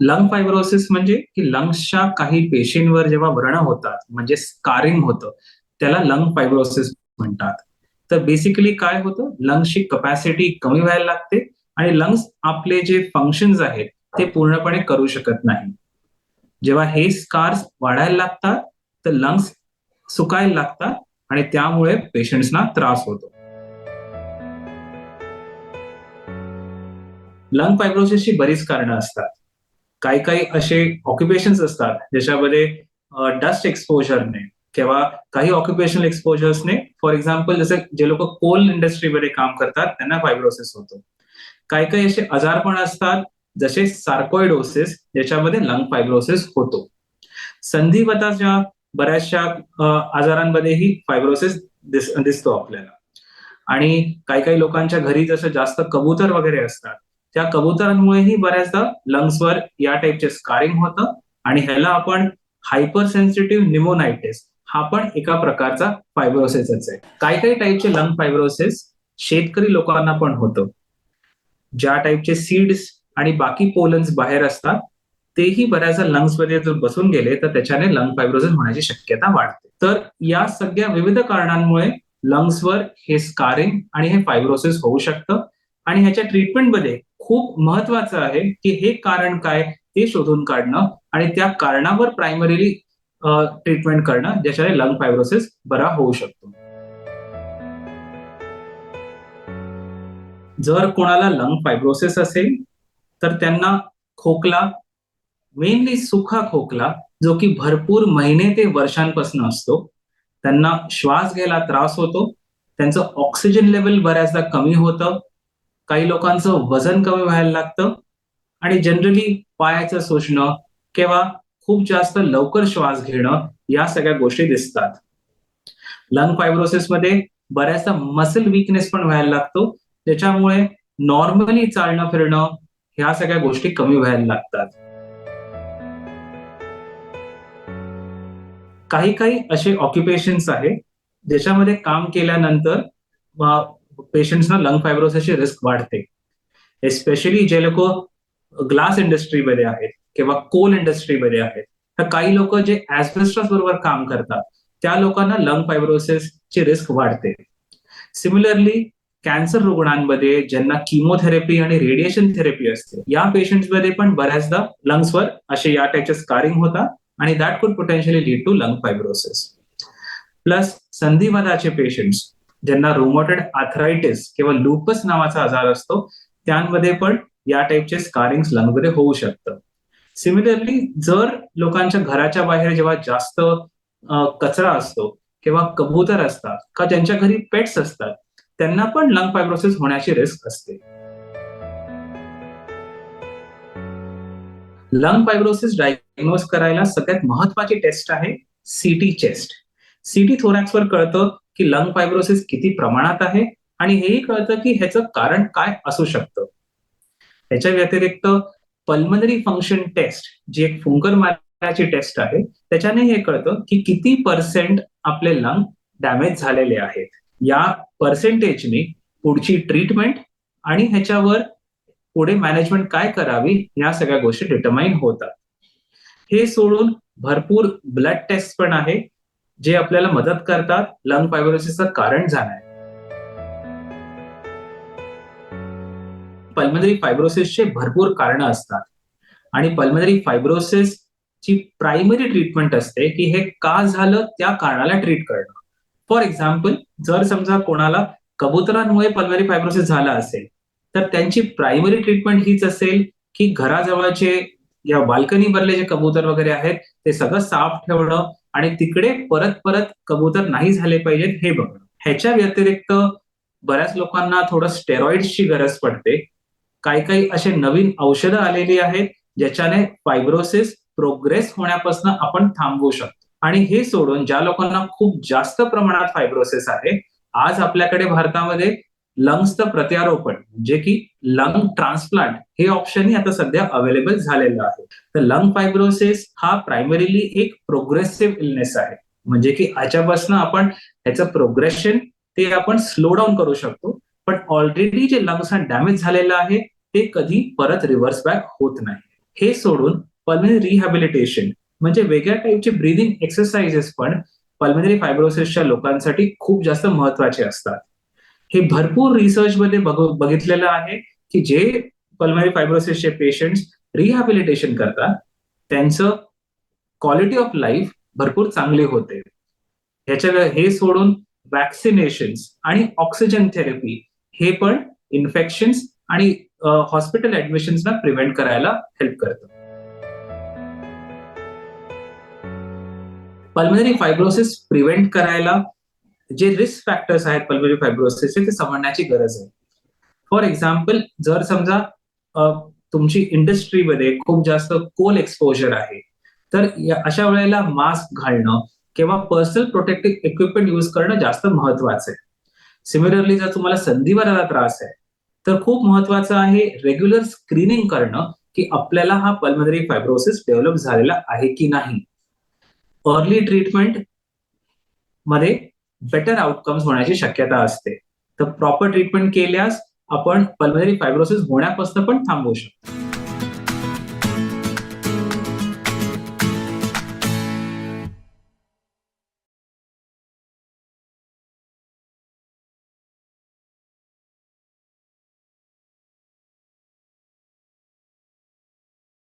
Lung fibrosis म्हणजे की लंग्सच्या काही पेशींवर जेव्हा व्रण होतात म्हणजे स्कारिंग होतं त्याला लंग फायब्रोसिस म्हणतात. तर बेसिकली काय होतं? लंग्सची कपॅसिटी कमी व्हायला लागते आणि लंग्स आपले जे फंक्शन्स आहेत ते पूर्णपणे करू शकत नाही. जेव्हा हे स्कार्स वाढायला लागतात तर लंग्स सुकायला लागतात आणि त्यामुळे पेशंट्सना त्रास होतो. लंग फायब्रोसिसची बरीच कारणं असतात. काही काही असे ऑक्युपेशन्स असतात ज्याच्यामध्ये डस्ट एक्सपोजरने किंवा काही ऑक्युपेशनल एक्सपोजर्सने फॉर एक्झाम्पल जसे जे लोक कोल इंडस्ट्रीमध्ये काम करतात त्यांना फायब्रोसिस होतो. काही काही असे आजार पण असतात जसे सार्कोइडोसिस ज्याच्यामध्ये लंग फायब्रोसिस होतो. संधिवताच्या बऱ्याचशा आजारांमध्येही फायब्रोसिस दिसतो आपल्याला. आणि काही काही लोकांच्या घरी जसं जास्त कबूतर वगैरे असतात त्या कबुतरांमुळेही बऱ्याचदा लंग्सवर या टाईपचे स्कारिंग होतं आणि ह्याला आपण हायपर सेन्सिटिव्ह निमोनायटिस हा पण एका प्रकारचा फायब्रोसिसच आहे. काही काही टाईपचे लंग फायब्रोसिस शेतकरी लोकांना पण होतं. ज्या टाईपचे सीड्स आणि बाकी पोलन्स बाहेर असतात तेही बऱ्याचदा लंग्समध्ये जर बसून गेले तर त्याच्याने लंग फायब्रोसिस होण्याची शक्यता वाढते. तर या सगळ्या विविध कारणांमुळे लंग्सवर हे स्कारिंग आणि हे फायब्रोसिस होऊ शकतं आणि ह्याच्या ट्रीटमेंटमध्ये खूप महत्वाचं आहे की हे कारण काय ते शोधून काढणं आणि त्या कारणावर प्रायमरीली ट्रीटमेंट करणं ज्याच्याने लंग फायब्रोसिस बरा होऊ शकतो. जर कोणाला लंग फायब्रोसिस असेल तर त्यांना खोकला मेनली सुखा खोकला जो की भरपूर महिने ते वर्षांपासून असतो त्यांना श्वास घ्यायला त्रास होतो त्यांचं ऑक्सिजन लेवल बऱ्याचदा कमी होतं काही लोकांचं वजन कमी व्हायला लागतं आणि जनरली पायाचं सोचणं किंवा खूप जास्त लवकर श्वास घेणं या सगळ्या गोष्टी दिसतात. लंग फायब्रोसिसमध्ये बऱ्याचदा मसल विकनेस पण व्हायला लागतो. त्याच्यामुळे नॉर्मली चालणं फिरणं ह्या सगळ्या गोष्टी कमी व्हायला लागतात. काही काही असे ऑक्युपेशन्स आहेत ज्याच्यामध्ये काम केल्यानंतर पेशंट्सना लंग फायब्रोसिसची रिस्क वाढते. एस्पेशली जे लोक ग्लास इंडस्ट्रीमध्ये आहेत किंवा कोल इंडस्ट्रीमध्ये आहेत तर काही लोक जे ऍस्बेस्टस बरोबर काम करतात त्या लोकांना लंग फायब्रोसिसची रिस्क वाढते. सिमिलरली कॅन्सर रुग्णांमध्ये ज्यांना किमोथेरपी आणि रेडिएशन थेरपी असते या पेशंट्समध्ये पण बऱ्याचदा लंग्सवर असे या टाईपचे स्कारिंग होतात आणि that could potentially lead to lung fibrosis plus संधिवादाचे patients ज्यांना रोमोटेड आर्थरायटिस किंवा लुपस नावाचा आजार असतो त्यांमध्ये पण या टाईपचे स्कारिंग लंगमध्ये होऊ शकतं. सिमिलरली जर लोकांच्या घराच्या बाहेर जेव्हा जास्त कचरा असतो किंवा कबूतर असतात का ज्यांच्या घरी पेट्स असतात त्यांना पण लंग फायब्रोसिस होण्याची रिस्क असते. लंग फायब्रोसिस डायग्नोज करायला सगळ्यात महत्वाची टेस्ट आहे सीटी चेस्ट सीटी थोरॅक्सवर कळतं की लंग फायब्रोसिस किती प्रमाणात आहे आणि हेही कळतं की ह्याचं कारण काय असू शकतं. ह्याच्या व्यतिरिक्त पल्मनरी फंक्शन टेस्ट जी एक फुंकर मारण्याची टेस्ट आहे त्याच्याने हे कळतं की किती पर्सेंट आपले लंग डॅमेज झालेले आहेत. या पर्सेंटेजने पुढची ट्रीटमेंट आणि ह्याच्यावर पुढे मॅनेजमेंट काय करावी या सगळ्या गोष्टी डिटरमाइन होतात. हे सोडून भरपूर ब्लड टेस्ट पण आहे. जे आपल्याला मदत करतात लंग फायब्रोसिसचं कारण जाणार. पल्मनरी फायब्रोसिसचे भरपूर कारण असतात. आणि पल्मनरी फायब्रोसिस ची प्रायमरी ट्रीटमेंट असते की हे का झालं त्या कारणाला ट्रीट करणं. फॉर एक्झाम्पल जर समजा कोणाला कबुतरांमुळे पल्मनरी फायब्रोसिस झाला असेल तर त्यांची प्रायमरी ट्रीटमेंट हीच असेल की घराजवळचे या बाल्कनी भरले जे कबूतर वगैरे आहेत ते सगळं साफ ठेवणं आणि तिकडे परत परत कबूतर नाही झाले पाहिजेत हे बघणं ह्याच्या व्यतिरिक्त बऱ्याच लोकांना थोडं स्टेरॉईडची गरज पडते. काही काही असे नवीन औषधं आलेली आहेत ज्याच्याने फायब्रोसिस प्रोग्रेस होण्यापासून आपण थांबवू शकतो. आणि हे सोडून ज्या लोकांना खूप जास्त प्रमाणात फायब्रोसिस आहे आज आपल्याकडे भारतामध्ये लंग्सचं प्रत्यारोपण जे की लंग ट्रान्सप्लांट हे ऑप्शनही आता सध्या अवेलेबल झालेलं आहे. तर लंग फायब्रोसिस हा प्रायमरीली एक प्रोग्रेसिव्ह इलनेस आहे. म्हणजे की याच्यापासून आपण ह्याचं प्रोग्रेशन ते आपण स्लो डाऊन करू शकतो पण ऑलरेडी जे लंग्स डॅमेज झालेलं आहे ते कधी परत रिव्हर्स बॅक होत नाही. हे सोडून पल्मनरी रिहॅबिलिटेशन म्हणजे वेगळ्या टाईपचे ब्रिदिंग एक्सरसाइजेस पण पल्मनरी फायब्रोसिसच्या लोकांसाठी खूप जास्त महत्त्वाचे असतात. हे भरपूर रिसर्चमध्ये बघितलेलं आहे की जे पल्मरी फायब्रोसिसचे पेशंट्स रिहॅबिलिटेशन करतात त्यांचं क्वालिटी ऑफ लाईफ भरपूर चांगले होते. ह्याच्या हे सोडून वॅक्सिनेशन आणि ऑक्सिजन थेरपी हे पण इन्फेक्शन्स आणि हॉस्पिटल ऍडमिशन्सना प्रिव्हेंट करायला हेल्प करतं. पल्मनरी फायब्रोसिस प्रिव्हेंट करायला जे रिस्क फॅक्टर्स आहेत पल्मरी फायब्रोसिसचे ते समजण्याची गरज आहे. फॉर एक्झाम्पल जर समजा तुमची इंडस्ट्रीमध्ये खूप जास्त कोल एक्सपोजर आहे तर अशा वेळेला मास्क घालणं किंवा पर्सनल प्रोटेक्टिव्ह इक्विपमेंट यूज करणं जास्त महत्वाचं आहे. सिमिलरली जर तुम्हाला संधिवाराला त्रास आहे तर खूप महत्वाचं आहे रेग्युलर स्क्रीनिंग करणं की आपल्याला हा पल्मनरी फायब्रोसिस डेव्हलप झालेला आहे की नाही. अर्ली ट्रीटमेंटमध्ये बेटर आउटकम्स होण्याची शक्यता असते. तर प्रॉपर ट्रीटमेंट केल्यास आपण पल्मनरी फायब्रोसिस होण्यापासून पण थांबवू शकतो.